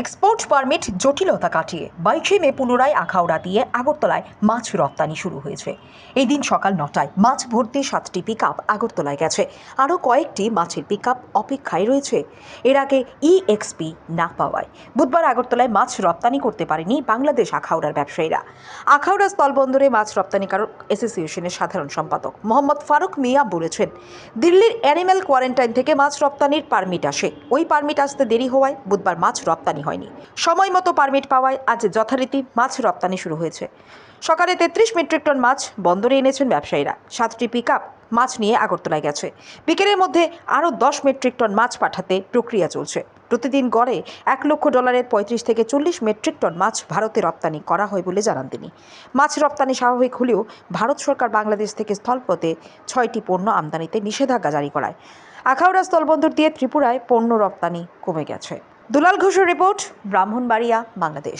Export permit জটিলতা কাটিয়ে বাইশে মে পুনরায় আখাউড়া দিয়ে আগরতলায় মাছ রপ্তানি শুরু হয়েছে। এই দিন সকাল নটায় মাছ ভর্তি সাতটি পিক আপ আগরতলায় গেছে। আরও কয়েকটি মাছের পিক অপেক্ষায় রয়েছে। এর আগে ইএক্সপি না পাওয়ায়। বুধবার আগরতলায় মাছ রপ্তানি করতে পারেনি বাংলাদেশ আখাউড়ার ব্যবসায়ীরা। আখাউড়া স্থলবন্দরে মাছ রপ্তানিকারক অ্যাসোসিয়েশনের সাধারণ সম্পাদক মোহাম্মদ ফারুক মিয়া বলেছেন, দিল্লির অ্যানিম্যাল কোয়ারেন্টাইন থেকে মাছ রপ্তানির পারমিট আসে। ওই পারমিট আসতে দেরি হওয়ায় বুধবার মাছ রপ্তানি হয়নি। সময় মতো পারমিট পাওয়ায় আজ যথারীতি মাছ রপ্তানি শুরু হয়েছে। সকালে তেত্রিশ মেট্রিক টন মাছ বন্দরে এনেছেন ব্যবসায়ীরা। সাতটি পিক মাছ নিয়ে আগরতলায় গেছে। বিকেলের মধ্যে আরও দশ মেট্রিক টন মাছ পাঠাতে প্রক্রিয়া চলছে। প্রতিদিন গড়ে এক লক্ষ ডলারের পঁয়ত্রিশ থেকে চল্লিশ মেট্রিক টন মাছ ভারতে রপ্তানি করা হয় বলে জানান তিনি। মাছ রপ্তানি স্বাভাবিক হলেও ভারত সরকার বাংলাদেশ থেকে স্থলপথে ছয়টি পণ্য আমদানিতে নিষেধাজ্ঞা জারি করায়। আখাউড়া স্থলবন্দর দিয়ে ত্রিপুরায় পণ্য রপ্তানি কমে গেছে। দুলাল ঘোষের রিপোর্ট ব্রাহ্মণবাড়িয়া বাংলাদেশ।